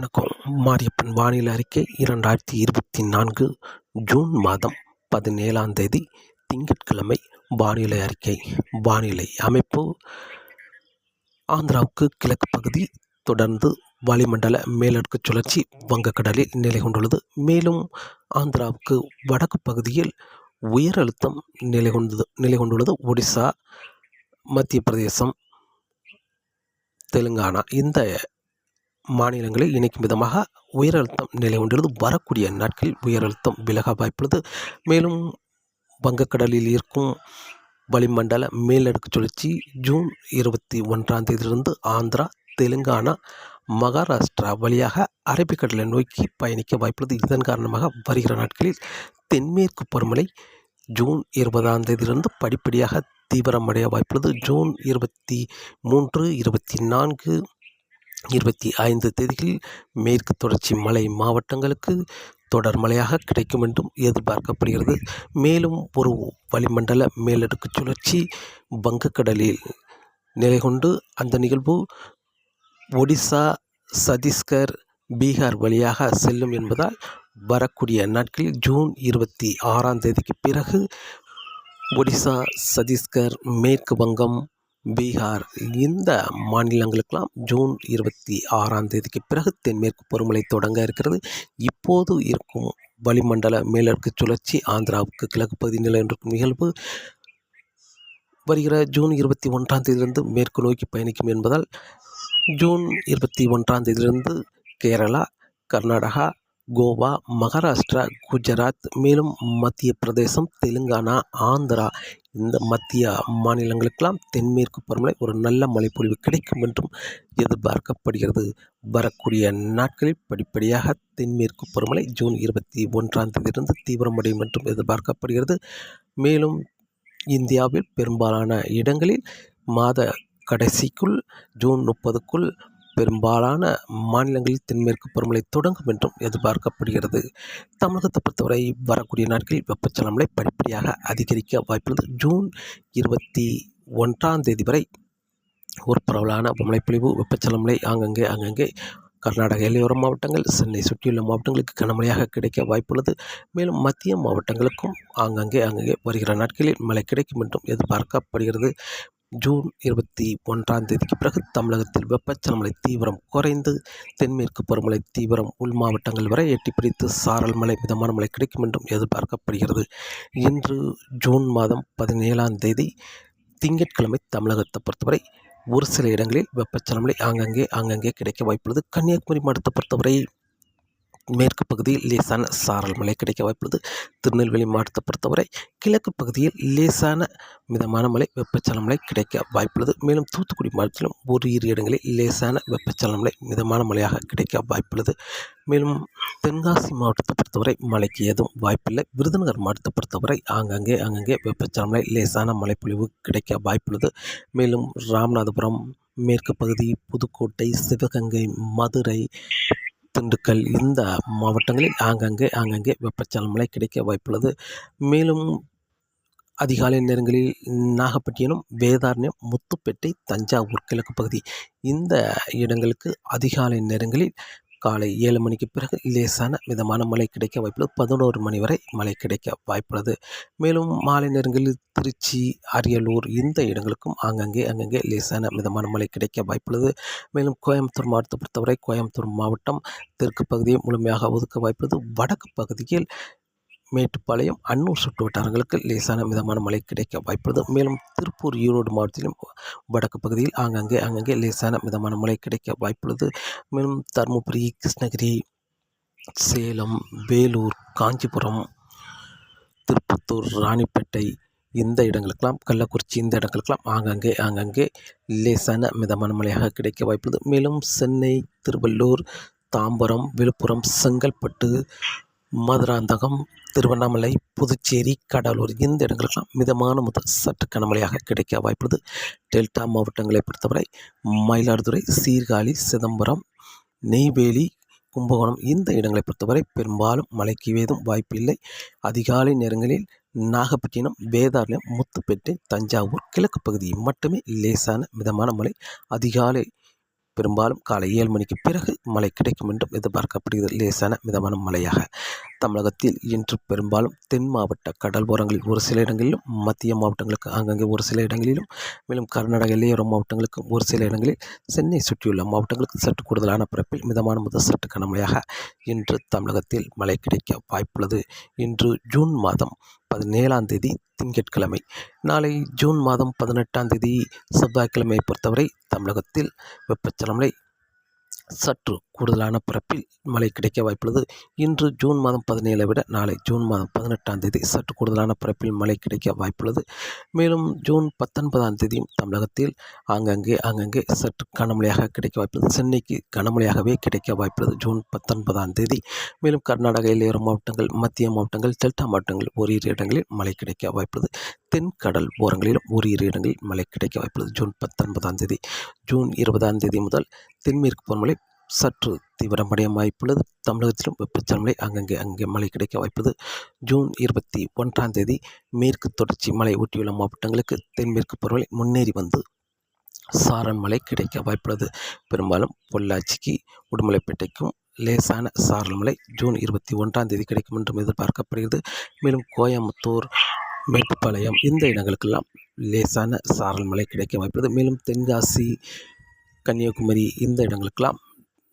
வணக்கம். மாரியப்பன் வானிலை அறிக்கை இரண்டாயிரத்தி இருபத்தி நான்கு ஜூன் மாதம் பதினேழாம் தேதி திங்கட்கிழமை வானிலை அறிக்கை. வானிலை அமைப்பு ஆந்திராவுக்கு கிழக்கு பகுதி தொடர்ந்து வளிமண்டல மேலடுக்கு சுழற்சி வங்கக்கடலில் நிலை கொண்டுள்ளது. மேலும் ஆந்திராவுக்கு வடக்கு பகுதியில் உயர் அழுத்தம் நிலை கொண்டது நிலை கொண்டுள்ளது. ஒடிசா மத்திய பிரதேசம் தெலுங்கானா இந்த மாநிலங்களை இணைக்கும் விதமாக உயர் அழுத்தம் நிலை கொண்டுள்ளது வரக்கூடிய நாட்களில் உயர் அழுத்தம் விலக வாய்ப்புள்ளது. மேலும் வங்கக்கடலில் இருக்கும் வளிமண்டல மேலடுக்கு சுழற்சி ஜூன் இருபத்தி ஒன்றாம் தேதியிலிருந்து ஆந்திரா தெலுங்கானா மகாராஷ்டிரா வழியாக அரபிக்கடலை நோக்கி பயணிக்க வாய்ப்புள்ளது. இதன் காரணமாக வருகிற நாட்களில் தென்மேற்கு பருமலை ஜூன் இருபதாம் தேதியிலிருந்து படிப்படியாக தீவிரமடைய வாய்ப்புள்ளது. ஜூன் இருபத்தி மூன்று இருபத்தி நான்கு இருபத்தி ஐந்து தேதிகளில் மேற்கு தொடர்ச்சி மலை மாவட்டங்களுக்கு தொடர் மழையாக கிடைக்கும் என்றும் எதிர்பார்க்கப்படுகிறது. மேலும் ஒரு வளிமண்டல மேலடுக்கு சுழற்சி வங்கக்கடலில் நிலை கொண்டு அந்த நிகழ்வு ஒடிசா சத்தீஸ்கர் பீகார் வழியாக செல்லும் என்பதால் வரக்கூடிய நாட்களில் ஜூன் இருபத்தி ஆறாம் தேதிக்கு பிறகு ஒடிசா சத்தீஸ்கர் மேற்கு வங்கம் பீகார். இந்த மாநிலங்களுக்கெல்லாம் ஜூன் இருபத்தி ஆறாம் தேதிக்கு பிறகு தென்மேற்கு பருவமழை தொடங்க இருக்கிறது. இப்போது இருக்கும் வளிமண்டல மேலடுக்கு சுழற்சி ஆந்திராவுக்கு கிழக்கு பகுதி நிலையிருக்கும் நிகழ்வு. வருகிற ஜூன் இருபத்தி ஒன்றாம் தேதியிலிருந்து மேற்கு நோக்கி பயணிக்கும் என்பதால் ஜூன் இருபத்தி ஒன்றாம் தேதியிலிருந்து கேரளா கர்நாடகா கோவா மகாராஷ்டிரா குஜராத் மேலும் மத்திய பிரதேசம் தெலுங்கானா ஆந்திரா. இந்த மத்திய மாநிலங்களுக்கெல்லாம் தென்மேற்கு பருவமழை ஒரு நல்ல மழைப்பொழிவு கிடைக்கும் என்றும் எதிர்பார்க்கப்படுகிறது. வரக்கூடிய நாட்களில் படிப்படியாக தென்மேற்கு பருவமழை ஜூன் இருபத்தி ஒன்றாம் தேதியிலிருந்து தீவிரமடையும் என்றும் எதிர்பார்க்கப்படுகிறது. மேலும் இந்தியாவில் பெரும்பாலான இடங்களில் மாத கடைசிக்குள் ஜூன் முப்பதுக்குள் பெரும்பாலான மாநிலங்களில் தென்மேற்கு பருவமழை தொடங்கும் என்றும் எதிர்பார்க்கப்படுகிறது. தமிழகத்தை பொறுத்தவரை வரக்கூடிய நாட்களில் வெப்பச்சலமலை படிப்படியாக அதிகரிக்க வாய்ப்புள்ளது. ஜூன் இருபத்தி ஒன்றாம் தேதி வரை ஒரு பரவலான மழைப்பொழிவு வெப்பச்சலமலை ஆங்கங்கே அங்கங்கே கர்நாடக எல்லையோர மாவட்டங்கள் சென்னை சுற்றியுள்ள மாவட்டங்களுக்கு கனமழையாக கிடைக்க வாய்ப்புள்ளது. மேலும் மத்திய மாவட்டங்களுக்கும் ஆங்கங்கே அங்கங்கே வருகிற நாட்களில் மழை கிடைக்கும் என்றும் எதிர்பார்க்கப்படுகிறது. ஜூன் இருபத்தி ஒன்றாம் தேதிக்கு பிறகு தமிழகத்தில் வெப்பச்சலமலை தீவிரம் குறைந்து தென்மேற்கு பருவமழை தீவிரம் உள் மாவட்டங்கள் வரை எட்டி பிடித்து சாரல் மழை மிதமான மழை கிடைக்கும் என்றும் எதிர்பார்க்கப்படுகிறது. இன்று ஜூன் மாதம் பதினேழாம் தேதி திங்கட்கிழமை தமிழகத்தை பொறுத்தவரை ஒரு சில இடங்களில் வெப்பச்சலமலை ஆங்கங்கே ஆங்கங்கே கிடைக்க வாய்ப்புள்ளது. கன்னியாகுமரி மாவட்டத்தை பொறுத்தவரை மேற்கு பகுதியில் லேசான சாரல் மழை கிடைக்க வாய்ப்புள்ளது. திருநெல்வேலி மாவட்டத்தை பொறுத்தவரை கிழக்கு பகுதியில் லேசான மிதமான மழை வெப்பச்சலன மழை கிடைக்க வாய்ப்புள்ளது. மேலும் தூத்துக்குடி மாவட்டத்திலும் ஒரு இரு இடங்களில் லேசான வெப்பச்சலன மழை மிதமான மழையாக கிடைக்க வாய்ப்புள்ளது. மேலும் தென்காசி மாவட்டத்தை பொறுத்தவரை மழைக்கு எதுவும் வாய்ப்பில்லை. விருதுநகர் மாவட்டத்தை பொறுத்தவரை ஆங்கங்கே அங்கங்கே வெப்பச்சலன மழை லேசான மழைப்பொழிவு கிடைக்க வாய்ப்புள்ளது. மேலும் ராமநாதபுரம் மேற்கு பகுதி புதுக்கோட்டை சிவகங்கை மதுரை திண்டுக்கல் இந்த மாவட்டங்களில் ஆங்காங்கே ஆங்காங்கே வெப்பச்சலன மழை கிடைக்க வாய்ப்புள்ளது. மேலும் அதிகாலை நேரங்களில் நாகப்பட்டினம் வேதாரண்யம் முத்துப்பேட்டை தஞ்சாவூர் கிழக்கு பகுதி இந்த இடங்களுக்கு அதிகாலை நேரங்களில் காலை ஏழு மணிக்கு பிறகு லேசான மிதமான மழை கிடைக்க வாய்ப்புள்ளது. பதினோரு மணி வரை மழை கிடைக்க வாய்ப்புள்ளது. மேலும் மாலை நேரங்களில் திருச்சி அரியலூர் இந்த இடங்களுக்கும் ஆங்கங்கே அங்கங்கே லேசான மிதமான மழை கிடைக்க வாய்ப்புள்ளது. மேலும் கோயம்புத்தூர் மாவட்டத்தை பொறுத்தவரை கோயம்புத்தூர் மாவட்டம் தெற்கு பகுதியை முழுமையாக ஒதுக்க வாய்ப்புள்ளது. வடக்கு பகுதியில் மேட்டுப்பாளையம் அன்னூர் சுற்று வட்டாரங்களுக்கு லேசான மிதமான மழை கிடைக்க வாய்ப்புள்ளது. மேலும் திருப்பூர் ஈரோடு மாவட்டத்திலும் வடக்கு பகுதியில் ஆங்காங்கே ஆங்காங்கே லேசான மிதமான மழை கிடைக்க வாய்ப்புள்ளது. மேலும் தருமபுரி கிருஷ்ணகிரி சேலம் வேலூர் காஞ்சிபுரம் திருப்பத்தூர் ராணிப்பேட்டை இந்த இடங்களுக்கெல்லாம் கள்ளக்குறிச்சி இந்த இடங்களுக்கெல்லாம் ஆங்காங்கே ஆங்காங்கே லேசான மிதமான மழையாக கிடைக்க வாய்ப்புள்ளது. மேலும் சென்னை திருவள்ளூர் தாம்பரம் விழுப்புரம் செங்கல்பட்டு மதுராந்தகம் திருவண்ணாமலை புதுச்சேரி கடலூர் இந்த இடங்களுக்கெல்லாம் மிதமான முதல் சற்று கனமழையாக கிடைக்க வாய்ப்புள்ளது. டெல்டா மாவட்டங்களை பொறுத்தவரை மயிலாடுதுறை சீர்காழி சிதம்பரம் நெய்வேலி கும்பகோணம் இந்த இடங்களை பொறுத்தவரை பெரும்பாலும் மழைக்கு வேதும் வாய்ப்பில்லை. அதிகாலை நேரங்களில் நாகப்பட்டினம் வேதாரண்யம் முத்துப்பேட்டை தஞ்சாவூர் கிழக்கு பகுதியில் மட்டுமே லேசான மிதமான மழை அதிகாலை பெரும்பாலும் காலை ஏழு மணிக்கு பிறகு மழை கிடைக்கும் என்றும் எதிர்பார்க்கப்படுகிறது. லேசான மிதமான மழையாக தமிழகத்தில் இன்று பெரும்பாலும் தென் மாவட்ட கடல்போரங்களில் ஒரு சில இடங்களிலும் மத்திய மாவட்டங்களுக்கு அங்கங்கே ஒரு சில இடங்களிலும் மேலும் கர்நாடக எல்லையோர மாவட்டங்களுக்கு ஒரு சில இடங்களில் சென்னை சுற்றியுள்ள மாவட்டங்களுக்கு சற்று கூடுதலான பிறப்பில் மிதமான முதல் சற்று கனமழையாக இன்று தமிழகத்தில் மழை கிடைக்க வாய்ப்புள்ளது. இன்று ஜூன் மாதம் பதினேழாம் தேதி திங்கட்கிழமை. நாளை ஜூன் மாதம் பதினெட்டாம் தேதி செவ்வாய்க்கிழமையை பொறுத்தவரை தமிழகத்தில் வெப்பச்சலமலை சற்று கூடுதலான பரப்பில் மழை கிடைக்க வாய்ப்புள்ளது. இன்று ஜூன் மாதம் பதினேழை விட நாளை ஜூன் மாதம் பதினெட்டாம் தேதி சற்று கூடுதலான பரப்பில் மழை கிடைக்க வாய்ப்புள்ளது. மேலும் ஜூன் பத்தொன்பதாம் தேதியும் தமிழகத்தில் ஆங்கங்கே ஆங்கங்கே சற்று கனமழையாக கிடைக்க வாய்ப்புள்ளது. சென்னைக்கு கனமழையாகவே கிடைக்க வாய்ப்புள்ளது ஜூன் பத்தொன்பதாம் தேதி. மேலும் கர்நாடக எல்லையோர மாவட்டங்கள் மத்திய மாவட்டங்கள் டெல்டா மாவட்டங்கள் ஓரிரு இடங்களில் மழை கிடைக்க வாய்ப்புள்ளது. தென்கடல் ஓரங்களிலும் ஓரிரு இடங்களில் மழை கிடைக்க வாய்ப்புள்ளது ஜூன் பத்தொன்பதாம் தேதி. ஜூன் இருபதாம் தேதி முதல் தென்மேற்கு பருவமழை சற்று தீவிரமடைய வாய்ப்புள்ளது. தமிழகத்திலும் வெப்பச்சலமலை அங்கங்கே அங்கே மழை கிடைக்க வாய்ப்பது. ஜூன் இருபத்தி ஒன்றாம் தேதி மேற்கு தொடர்ச்சி மலை ஒட்டியுள்ள மாவட்டங்களுக்கு தென்மேற்கு பருவமழை முன்னேறி வந்து சாரல் மழை கிடைக்க வாய்ப்புள்ளது. பெரும்பாலும் பொள்ளாச்சிக்கு உடுமலைப்பேட்டைக்கும் லேசான சாரல் மழை ஜூன் இருபத்தி ஒன்றாம் தேதி கிடைக்கும் என்றும் எதிர்பார்க்கப்படுகிறது. மேலும் கோயம்புத்தூர் மேட்டுப்பாளையம் இந்த இடங்களுக்கெல்லாம் லேசான சாரல் மழை கிடைக்க வாய்ப்புள்ளது. மேலும் தென்காசி கன்னியாகுமரி இந்த இடங்களுக்கெல்லாம்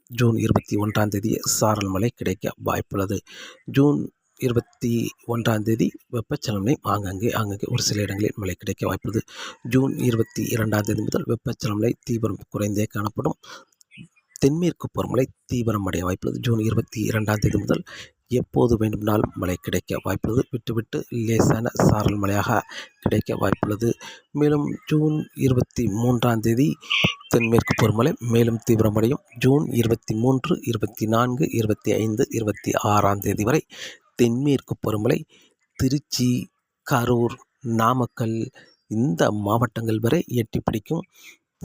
ஜூன் இருபத்தி ஒன்றாம் தேதி சாரல் மழை கிடைக்க வாய்ப்புள்ளது. ஜூன் இருபத்தி ஒன்றாம் தேதி வெப்பச்சலனை ஆங்காங்கே ஆங்காங்கே ஒரு சில இடங்களில் மழை கிடைக்க வாய்ப்புள்ளது. ஜூன் இருபத்தி இரண்டாம் தேதி முதல் வெப்பச்சலனை தீவிரம் குறைந்தே காணப்படும். தென்மேற்கு பருவமழை தீவிரமடைய வாய்ப்புள்ளது. ஜூன் இருபத்தி இரண்டாம் தேதி முதல் எப்போது வேண்டுமானாலும் மழை கிடைக்க வாய்ப்புள்ளது. விட்டுவிட்டு லேசான சாரல் மழையாக கிடைக்க வாய்ப்புள்ளது. மேலும் ஜூன் இருபத்தி மூன்றாம் தேதி தென்மேற்கு பருவமழை மேலும் தீவிரமடையும் ஜூன் இருபத்தி மூன்று இருபத்தி நான்கு இருபத்தி ஐந்து இருபத்தி ஆறாம் தேதி வரை தென்மேற்கு பருவமழை திருச்சி கரூர் நாமக்கல் இந்த மாவட்டங்கள் வரை எட்டி பிடிக்கும்.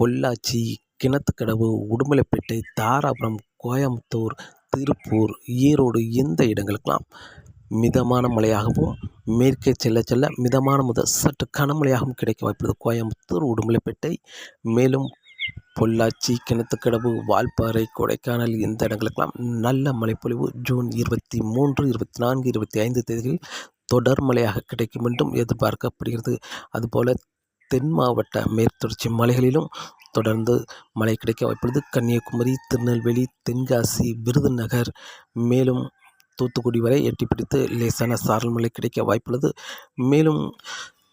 பொள்ளாச்சி கிணத்துக்கடவு உடுமலைப்பேட்டை தாராபுரம் கோயம்புத்தூர் திருப்பூர் ஈரோடு இந்த இடங்களுக்கெல்லாம் மிதமான மழையாகவும் மேற்கே செல்ல செல்ல மிதமான முதல் சற்று கனமழையாகவும் கிடைக்க வாய்ப்புள்ளது. கோயம்புத்தூர் உடுமலைப்பேட்டை மேலும் பொள்ளாச்சி கிணத்துக்கடவு வால்பாறை கொடைக்கானல் இந்த இடங்களுக்கெல்லாம் நல்ல மழைப்பொழிவு. ஜூன் இருபத்தி மூன்று இருபத்தி நான்கு இருபத்தி ஐந்து தேதிகளில் தொடர் மழையாக கிடைக்கும் என்றும் எதிர்பார்க்கப்படுகிறது. அதுபோல தென் மாவட்ட மேற்தொடர்ச்சி மலைகளிலும் தொடர்ந்து மழை கிடைக்க வாய்ப்புள்ளது. கன்னியாகுமரி திருநெல்வேலி தென்காசி விருதுநகர் மேலும் தூத்துக்குடி வரை எட்டி பிடித்து லேசான சாரல் மழை கிடைக்க வாய்ப்புள்ளது. மேலும்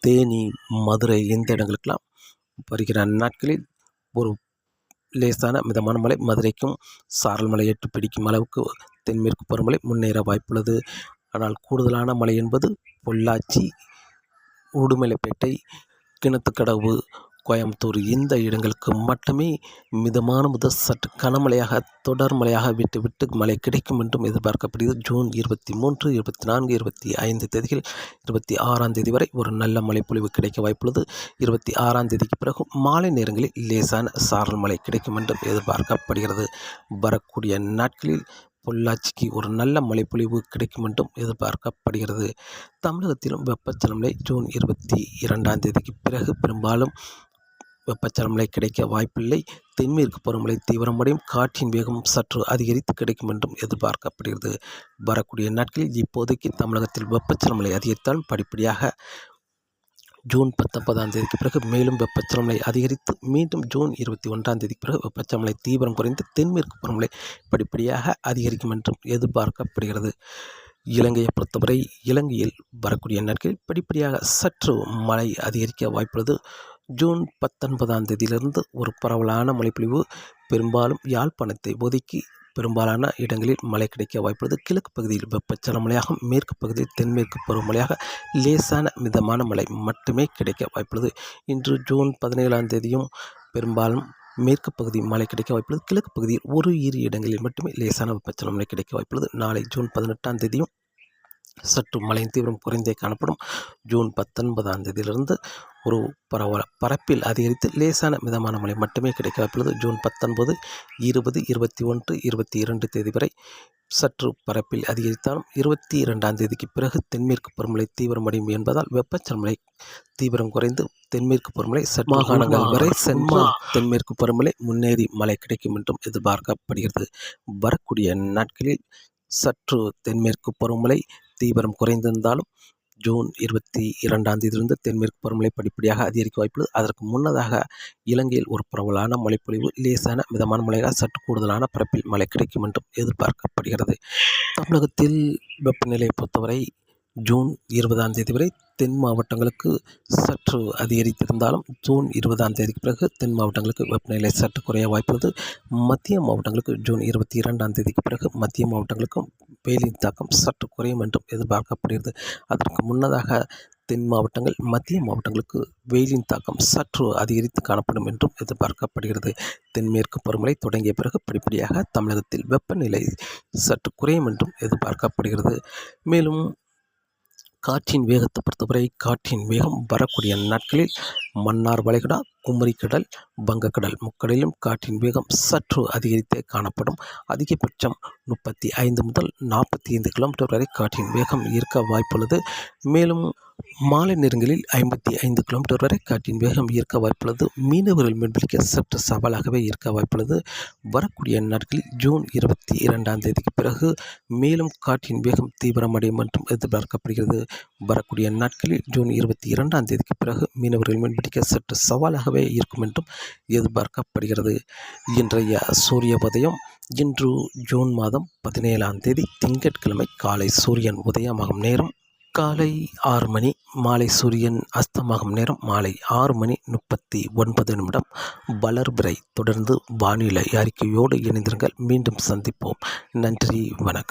தேனி மதுரை இந்த இடங்களுக்கெல்லாம் வருகிற நாட்களில் ஒரு லேசான மிதமான மழை. மதுரைக்கும் சாரல் மழை எட்டு பிடிக்கும் அளவுக்கு தென்மேற்கு பருவமழை முன்னேற வாய்ப்புள்ளது. ஆனால் கூடுதலான மழை என்பது பொள்ளாச்சி உடுமலைப்பேட்டை கிணத்துக்கடவு கோயம்புத்தூர் இந்த இடங்களுக்கு மட்டுமே மிதமான முதல் சற்று கனமழையாக தொடர் மழையாக விட்டு விட்டு மழை கிடைக்கும் என்றும் எதிர்பார்க்கப்படுகிறது. ஜூன் இருபத்தி மூன்று இருபத்தி நான்கு இருபத்தி ஐந்து தேதிகள் இருபத்தி ஆறாம் தேதி வரை ஒரு நல்ல மழை பொழிவு கிடைக்க வாய்ப்புள்ளது. இருபத்தி ஆறாம் தேதிக்கு பிறகு மாலை நேரங்களில் லேசான சாரல் மழை கிடைக்கும் என்றும் எதிர்பார்க்கப்படுகிறது. வரக்கூடிய நாட்களில் பொள்ளாச்சிக்கு ஒரு நல்ல மழைப்பொழிவு கிடைக்கும் என்றும் எதிர்பார்க்கப்படுகிறது. தமிழகத்திலும் வெப்பச்சலமலை ஜூன் இருபத்தி இரண்டாம் தேதிக்கு பிறகு பெரும்பாலும் வெப்பச்சலமலை கிடைக்க வாய்ப்பில்லை. தென்மேற்கு பருவமழை தீவிரமடையும். காற்றின் வேகம் சற்று அதிகரித்து கிடைக்கும் என்றும் எதிர்பார்க்கப்படுகிறது. வரக்கூடிய நாட்களில் இப்போதைக்கு தமிழகத்தில் வெப்பச்சலமலை அதிகரித்தால் படிப்படியாக ஜூன் பத்தொன்பதாம் தேதிக்கு பிறகு மேலும் வெப்பச்சலமலை அதிகரித்து மீண்டும் ஜூன் இருபத்தி ஒன்றாம் தேதிக்கு பிறகு வெப்பச்சலமலை தீவிரம் குறைந்து தென்மேற்கு பருவமழை படிப்படியாக அதிகரிக்கும் என்றும் எதிர்பார்க்கப்படுகிறது. இலங்கையை பொறுத்தவரை இலங்கையில் வரக்கூடிய நாட்களில் படிப்படியாக சற்று மழை அதிகரிக்க வாய்ப்புள்ளது. ஜூன் பத்தொன்பதாம் தேதியிலிருந்து ஒரு பரவலான மழைப்பொழிவு பெரும்பாலும் யாழ்ப்பாணத்தை ஒதுக்கி பெரும்பாலான இடங்களில் மழை கிடைக்க வாய்ப்புள்ளது. கிழக்கு பகுதியில் வெப்பச்சல மழையாகவும் மேற்கு பகுதியில் தென்மேற்கு பருவமழையாக லேசான மிதமான மழை மட்டுமே கிடைக்க வாய்ப்புள்ளது. இன்று ஜூன் பதினேழாம் தேதியும் பெரும்பாலும் மேற்கு பகுதி மழை கிடைக்க வாய்ப்புள்ளது. கிழக்கு பகுதியில் ஒரு இரு இடங்களில் மட்டுமே லேசான வெப்பச்சல மழை கிடைக்க வாய்ப்புள்ளது. நாளை ஜூன் பதினெட்டாம் தேதியும் சற்று மழையின் தீவிரம் குறைந்தே காணப்படும். ஜூன் பத்தொன்பதாம் தேதியிலிருந்து ஒரு பரவ பரப்பில் அதிகரித்து லேசான மிதமான மழை மட்டுமே கிடைக்க வாய்ப்புள்ளது. ஜூன் பத்தொன்பது இருபது இருபத்தி ஒன்று இருபத்தி இரண்டு தேதி வரை சற்று பரப்பில் அதிகரித்தாலும் இருபத்தி இரண்டாம் தேதிக்கு பிறகு தென்மேற்கு பருவமழை தீவிரமடையும் என்பதால் வெப்பச்சலமழை தீவிரம் குறைந்து தென்மேற்கு பருவமழை சற்று மாகாணங்கள் வரை சென்மா தென்மேற்கு பருவமழை முன்னேறி மழை கிடைக்கும் என்றும் எதிர்பார்க்கப்படுகிறது. வரக்கூடிய நாட்களில் சற்று தென்மேற்கு பருவமழை தீவிரம் குறைந்திருந்தாலும் ஜூன் இருபத்தி இரண்டாம் தேதியிலிருந்து தென்மேற்கு பருவமழை படிப்படியாக அதிகரிக்க வாய்ப்புள்ளது. அதற்கு முன்னதாக இலங்கையில் ஒரு பரவலான மழைப்பொழிவு லேசான மிதமான மழையாக சற்று கூடுதலான பரப்பில் மழை கிடைக்கும் என்றும் எதிர்பார்க்கப்படுகிறது. தமிழகத்தில் வெப்பநிலையை பொறுத்தவரை ஜூன் இருபதாம் தேதி வரை தென் மாவட்டங்களுக்கு சற்று அதிகரித்திருந்தாலும் ஜூன் இருபதாம் தேதிக்கு பிறகு தென் மாவட்டங்களுக்கு வெப்பநிலை சற்று குறைய வாய்ப்புள்ளது. மத்திய மாவட்டங்களுக்கு ஜூன் இருபத்தி இரண்டாம் தேதிக்கு பிறகு மத்திய மாவட்டங்களுக்கும் வெயிலின் தாக்கம் சற்று குறையும் என்றும் எதிர்பார்க்கப்படுகிறது. அதற்கு முன்னதாக தென் மாவட்டங்கள் மத்திய மாவட்டங்களுக்கு வெயிலின் தாக்கம் சற்று அதிகரித்து காணப்படும் என்றும் எதிர்பார்க்கப்படுகிறது. தென்மேற்கு பருவமழை தொடங்கிய பிறகு படிப்படியாக தமிழகத்தில் வெப்பநிலை சற்று குறையும் என்றும் எதிர்பார்க்கப்படுகிறது. மேலும் காற்றின் வேகத்தை பொறுத்தவரை காற்றின் வேகம் வரக்கூடிய நாட்களில் மன்னார் வளைகுடா குமரிக்கடல் வங்கக்கடல் முக்கடலிலும் காற்றின் வேகம் சற்று அதிகரித்தே காணப்படும். அதிகபட்சம் முப்பத்தி ஐந்து முதல் நாற்பத்தி ஐந்து கிலோமீட்டர் வரை காற்றின் வேகம் இருக்க வாய்ப்புள்ளது. மேலும் மாலை நேரங்களில் ஐம்பத்தி ஐந்து கிலோமீட்டர் வரை காற்றின் வேகம் இருக்க வாய்ப்புள்ளது. மீனவர்கள் மீன்பிடிக்க சற்று சவாலாகவே இருக்க வாய்ப்புள்ளது. வரக்கூடிய நாட்களில் ஜூன் இருபத்தி இரண்டாம் தேதிக்கு பிறகு மேலும் காற்றின் வேகம் தீவிரமடையும் என்றும் எதிர்பார்க்கப்படுகிறது. வரக்கூடிய நாட்களில் ஜூன் இருபத்தி இரண்டாம் தேதிக்கு பிறகு மீனவர்கள் பிடிக்க சற்று சவாலாகவே இருக்கும் என்றும் எதிர்பார்க்கப்படுகிறது. இன்றைய சூரிய உதயம் இன்று ஜூன் மாதம் பதினேழாம் தேதி திங்கட்கிழமை காலை சூரியன் உதயமாகும் நேரம் காலை ஆறு மணி மாலை சூரியன் அஸ்தமாகும் நேரம் மாலை ஆறு மணி முப்பத்தி ஒன்பது நிமிடம். வளர்பிறை தொடர்ந்து வானிலை அறிக்கையோடு இணைந்திருங்கள். மீண்டும் சந்திப்போம். நன்றி வணக்கம்.